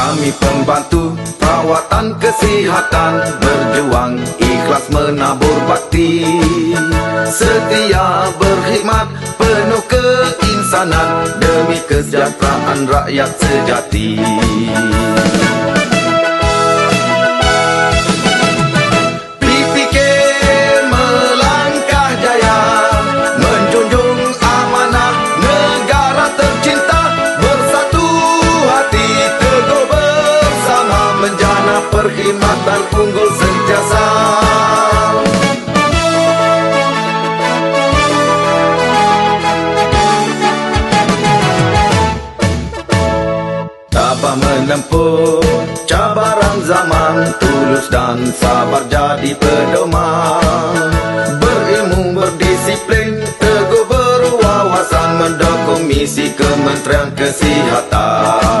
Kami pembantu perawatan kesihatan Berjuang ikhlas menabur bakti. Setia berkhidmat penuh keinsanan Demi kesejahteraan rakyat sejati. Perkhidmatan unggul sentiasa. Tabah menempuh cabaran zaman Tulus dan sabar jadi pedoman. Berilmu berdisiplin Teguh berwawasan Mendukung misi Kementerian Kesihatan